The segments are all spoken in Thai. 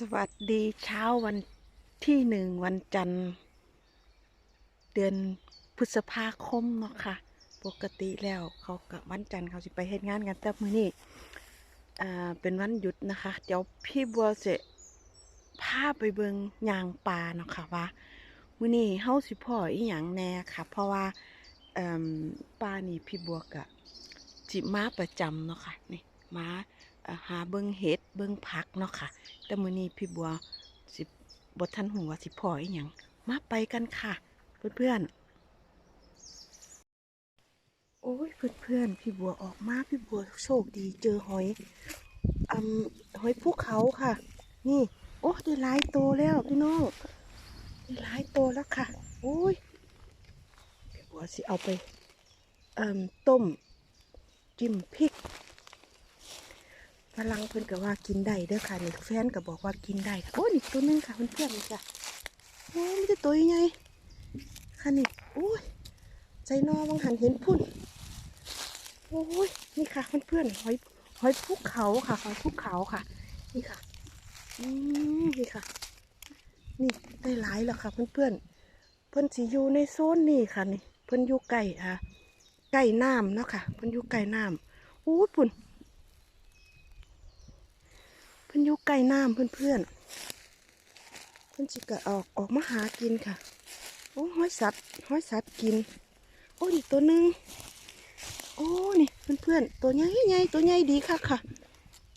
สวัสดีเช้าวันที่หนึ่งวันจันทร์ เดือนพฤษภาคมเนาะค่ะ ปกติแล้วเขากับวันจันทร์เขาสิไปเฮ็ดงานกันแต่มื้อนี้อ่าเป็นวันหยุดนะคะ เดี๋ยวพี่บัวจะพาไปเบิงยางป่าเนาะค่ะว่ามื้อนี้เฮาสิพ่ออีหยังแน่ค่ะ เพราะว่าเอ่มป่านี่พี่บัวกะจิมาประจำเนาะค่ะนี่มา หาเบิงเห็ดเบิงผักเนาะค่ะ แต่มื้อนี้พี่บัวสิบ่ทันหูว่าสิพ่ออีหยังมาไปกันค่ะ เพื่อนๆ โอ้ยเพื่อนๆ พี่บัวออกมาพี่บัวโชคดีเจอหอยอืมหอยภูเขาค่ะ นี่ โอ้ได้หลายโตวแล้วพี่น้องได้หลายโตวแล้วค่ะ โอ้ยพี่บัวสิเอาไปอ่มต้มจิ้มพริก พลังเพิ่นก็ว่ากินได้เด้อค่ะนี่แฟนก็บอกว่ากินได้โอ้ยนี่ตัวนึงค่ะเพื่อนๆนี่จ้ะโอ้ยมันจะตัวใหญ่ค่ะนี่โอ้ยใจนอบังหันเห็นพุ่นโอ้ยนี่ค่ะเพื่อนๆหอยหอยภูเขาค่ะหอยภูเขาค่ะ นี่ค่ะอืมนี่ค่ะ นี่ได้หลายแล้วค่ะ เพื่อนๆเพื่อนสิอยู่ในโซนนี่ค่ะนี่เพื่อนอยู่ใกล้อะใกล้น้ำเนาะค่ะ เพื่อนอยู่ใกล้น้ำโอ้ยพุ่น พื่นอยู่ใกล้น้ำเพื่อนๆเพื่อนสิกะออกออกมาหากินค่ะ โอ้ห้อยสัตว์ห้อยสัตว์กิน โอ้นี่ตัวหนึ่งโอ้นี่เพื่อนๆตัวใหญ่ใหญ่ตัวใหญ่ดีค่ะค่ะ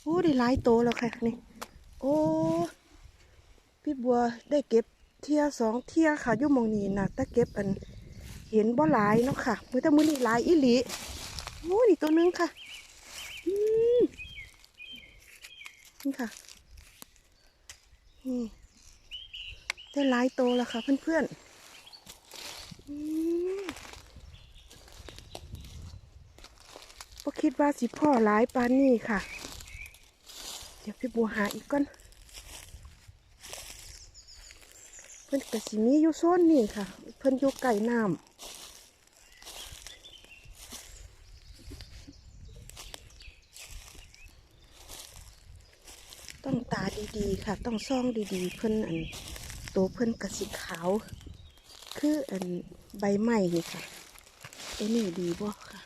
โอ้ได้หลายโตแล้วค่ะนี่ โอ้พี่บัวได้เก็บเทียสองเทียค่ะยู่มองนีนะแต่เก็บอัน เห็นบ่หลายเนาะค่ะมือแต่มือนี่หลายอีหลีโอ้นี่ตัวหนึงค่ะอืม นี่ค่ะ นี่ ได้หลายโตแล้วค่ะ เพื่อนๆอืมบ่คิดว่าสิพ่อหลายปานนี้ค่ะ เดี๋ยวพี่บัวหาอีกก่อน เพิ่อนก็สิมีอยู่โซนนี่ค่ะ เพิ่อนอยู่ใกล้น้ำ ต้องตาดีๆค่ะ ต้องซ่องดีๆ เพิ่นอันตัวเพิ่นกระสิขาว คืออันใบไม้นี่ค่ะ ตัวนี้ดีบ่ค่ะ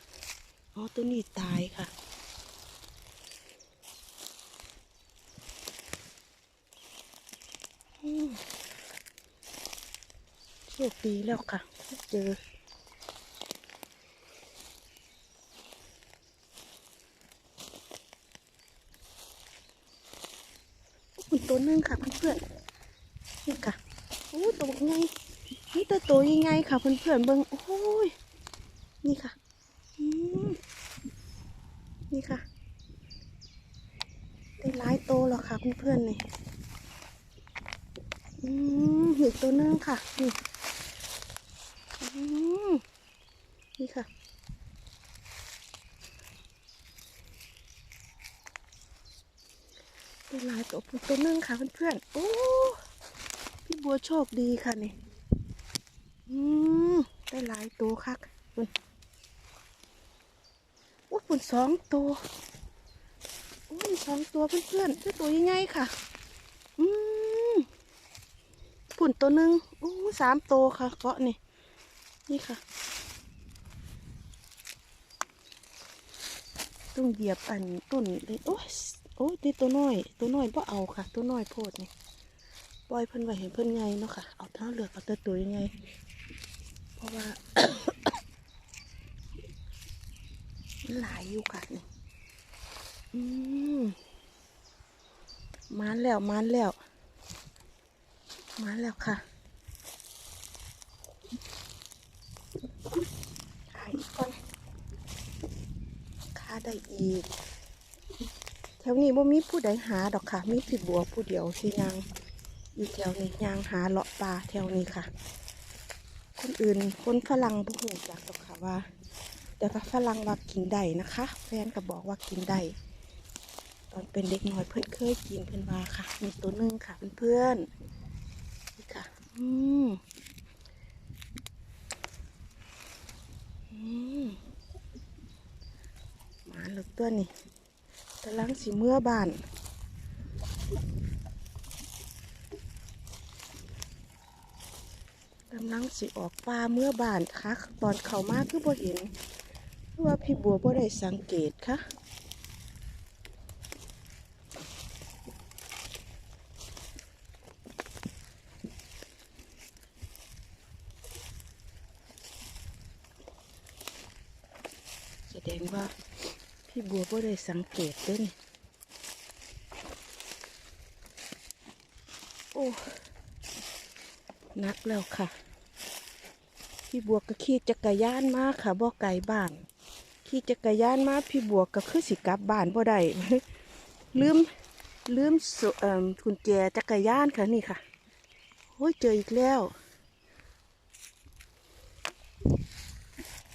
อ๋อตัวนี้ตายค่ะโชคดีแล้วค่ะ เจอ ตัวหนึงค่ะเพื่อนๆนี่ค่ะโอ้ตัวใหญ่นี่ตัวตัวใหญ่ค่ะเพื่อนๆเบิ่งโอ้ยนี่ค่ะอืมนี่ค่ะได้หลายโตแล้วค่ะเพื่อนๆนี่อืมอีกตัวหนึงค่ะนี่อืมนี่ค่ะ ได้หลายตัวตัวหนึงค่ะเพื่อนๆโอ้พี่บัวโชคดีค่ะนี่อืมได้หลายตัวคักคุณโอ้ปุ่นสองตัวโอ้ยสองตัวเพื่อนๆได้ตัวยังไงค่ะ อืมปุ่นตัวหนึ่งโอ้สามตัวค่ะเกาะนี่นี่ค่ะต้องเหยียบอันต้นเลยโอ้ย อ้ยดีตัวน้อย ตัวน้อยบ่เอาค่ะ ตัวน้อยโพดนี่ปล่อยเพิ่นไว้เห็นเพิ่นไงเนาะค่ะ เอาเท้าเหลือกเอาแต่ตัวยังไง เพราะว่าหลายอยู่ค่ะนี่อืมมานแล้วมานแล้วมานแล้วค่ะถ่ายอีกก่อนค่าได้อีก แถวนี้บ่มีผู้ใดหาดอกค่ะ มีพี่บัวผู้เดียวที่ยางอยู่แถวนี้ยางหาเลาะปลาแถวนี้ค่ะ คนอื่นคนฝรั่งบ่หูจักดอกค่ะว่า แต่ว่าฝรั่งว่ากินได้นะคะ แฟนก็บอกว่ากินได้ตอนเป็นเด็กน้อยเพื่อนเคยกินเพื่อนว่าค่ะ มีตัวหนึงค่ะเพื่อนๆนี่ค่ะ อืมอืมหมาลูกตัวนี่ กำลังสีเมื่อบานกำลังสีออกปลาเมื่อบานค่ะตอนเขามากคือบ่เห็นว่าพี่บัวบ่ได้สังเกตค่ะแสดงว่า พี่บัวบ่ได้สังเกตด้นี่โอ้นักแล้วค่ะ พี่บัวก็ขี่จักรยานมาค่ะบ่ไกลบ้านขี่จักรยานมาพี่บัวก็คือสิกลับบ้านบ่ได้ลืมลืมสุเอ่อกุญแจจักรยานค่ะนี่ค่ะโอ้ยเจออีกแล้ว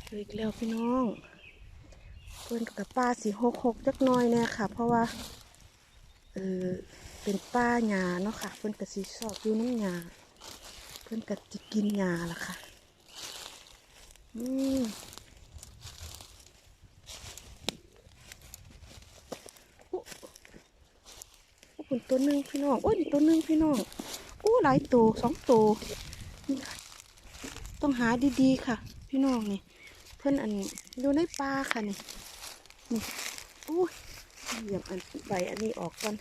เจออีกแล้วพี่น้อง เพิ่นกับป้าสีหกหกจักน้อยเนี่ยค่ะ เพราะว่าเออเป็นป้าหญ้าเนาะค่ะ เพิ่นกับสีชอบอยู่น้ำหญ้าเพิ่นกับจะกินหญ้าล่ะค่ะอืมโอ้โอ้เป็นตัวหนึ่งพี่น้อง โอ้ยตัวหนึ่งพี่น้องโอ้หลายตัวสองตัวนี่ค่ะ ต้องหาดีๆค่ะ พี่น้องนี่ เพิ่อนอันอยู่ในป่าค่ะนี่ นี่อู้ยเหยียบอันใบอันนี้ออกก่อน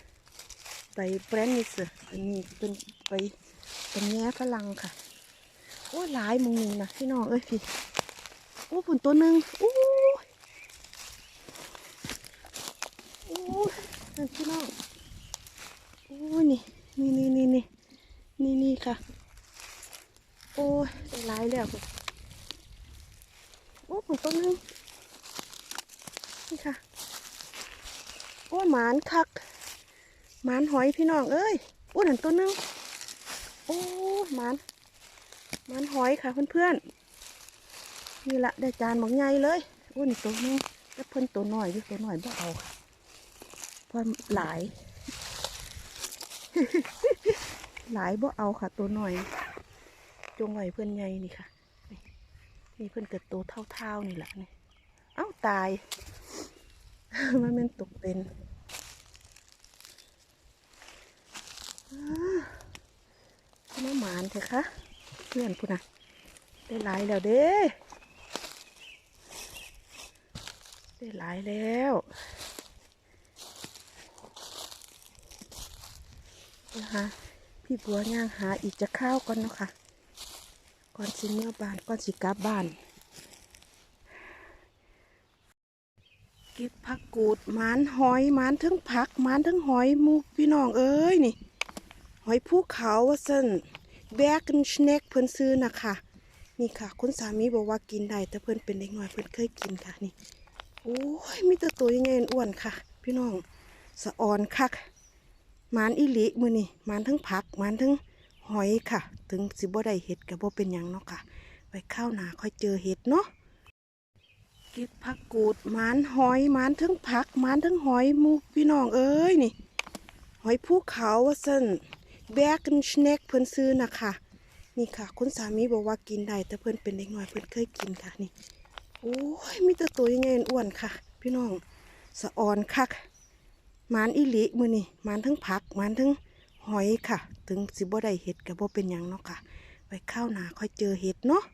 ใบแบรนนิสอันนี้เป็นใบเป็นแง่ฝรั่งค่ะ โอ้ยหลายมึงนี่นะพี่น้องเอ้ยพี่โอ้ผลตัวหนึ่งอู้โอ้นั่นพี่น้องโอ้นี่นี่นี่นี่นี่นี่นี่ค่ะ โอ้ยหลายแล้วพุ่นโอ้ผลตัวหนึ่ง นี่ค่ะ โอ้หมานคัก หมานหอยพี่น้อง เอ้ยโอ้ยหันตัวหนึง โอ้หมาน หมานหอยค่ะเพื่อนๆ นี่ละได้จานหมกใหญ่เลยโอ้นตัวหนึงแล้วเพิ่นตัวหน้อยอยู่ตัวหน้อยบ่เอาค่ะเพราะหลาย หลายบ่เอาค่ะ ตัวหน้อย จงไวเพื่อนใหญ่นี่ค่ะนี่นี่เพื่อนเกิดตัวเท่าๆนี่แหละนี่ เอ้าตาย มันเป็นตกเป็นอ้าหมานเถอะคะเพื่อนพูดนะได้หลายแล้วเด้ ได้หลายแล้วนะคะพี่บัวย่างหาอีกจะข้าวก่อนเนาะค่ะก่อนสิเมื่อบานก่อนสิกลับบ้าน เก็บผักกูดมานหอยมานทั้งผักมานทั้งหอยหมูพี่น้องเอ้ยนี่ หอยภูเขาว่าซั่นแบกกันชเน็กเพิ่นซื้อนะคะนี่ค่ะ คุณสามีบอกว่ากินได้แต่เพิ่นเป็นเด็กน้อยเพิ่นเคยกินค่ะนี่โอ้ยมีแต่ตัวยังไงอ้วนค่ะ พี่น้องสะออนคักมานอีหลิมือนี่มานทั้งผักมานทั้งหอยค่ะ ถึงสิบ่ได้เห็ดกับบ่เป็นยังเนาะค่ะไปข้าวหนาค่อยเจอเห็ดเนาะ เก็บผักกูดมานหอยมานทั้งผักมานทั้งหอยมูพี่น้องเอ้ยนี่ หอยภูเขาว่าซั่นแบกกันชเน็กเพิ่นซื้อนะคะนี่ค่ะ คุณสามีบอกว่ากินได้แต่เพิ่นเป็นเด็กน้อยเพิ่นเคยกินค่ะนี่โอ้ยมีแต่ตัวยังไงอ้วนค่ะ พี่น้องสะออนคักมานอีหลิมือนี่มานทั้งผักมานทั้งหอยค่ะ ถึงสิบ่ได้เห็ดกับบ่เป็นหยังเนาะค่ะ ไปข้าวหนาค่อยเจอเห็ดเนาะ